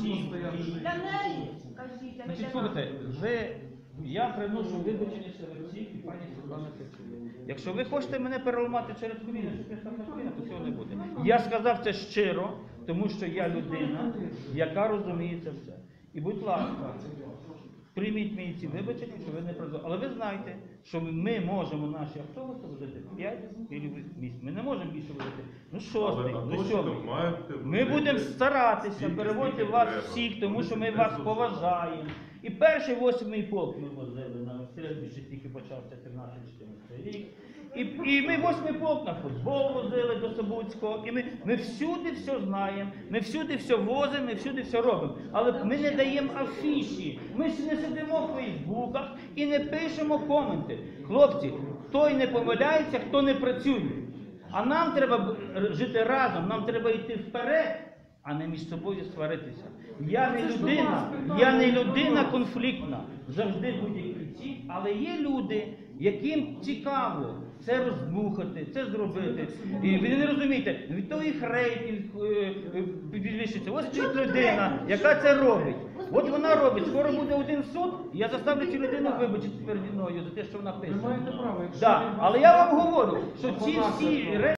Для неї, кажіть, а не Значить, для слухайте, ви, я приношу вибачення серед всіх і пані Світлана Петрівна. Якщо ви хочете мене переламати через коліна, щоб я став на коліна, то цього не буде. Я сказав це щиро, тому що я людина, яка розуміє це все. І будь ласка, прийміть мені ці вибачення, що ви не прозорі. Але ви знаєте, що ми можемо наші автобуси возити 5 місць. Ми не можемо більше возити. Ну шостий, ну сьомий. Ми будемо старатися переводити вас всіх, тому що ми вас поважаємо. І перший восьмий полк ми возили на середній, що тільки почався 13-14 рік. І, і ми восьмий полк на футбол возили до Собуцького, і ми, ми всюди все знаємо, ми всюди все возимо, ми всюди все робимо. Але ми не даємо афіші. Ми ж не сидимо в Фейсбуках і не пишемо коменти. Хлопці, той не помиляється, хто не працює. А нам треба жити разом, нам треба йти вперед, а не між собою сваритися. Я не людина, я не людина конфліктна. Завжди будь-які ці, але є люди, яким цікаво це розбухати, це зробити. І ви не розумієте, від того їх рейтинг е, е. Ось стоїть людина, яка це робить. От вона робить, скоро буде один суд, і я заставлю цю людину вибачити переді мною за те, що вона пише. Ви маєте право, якщо Да. Але я вам говорю, що ці всі речі.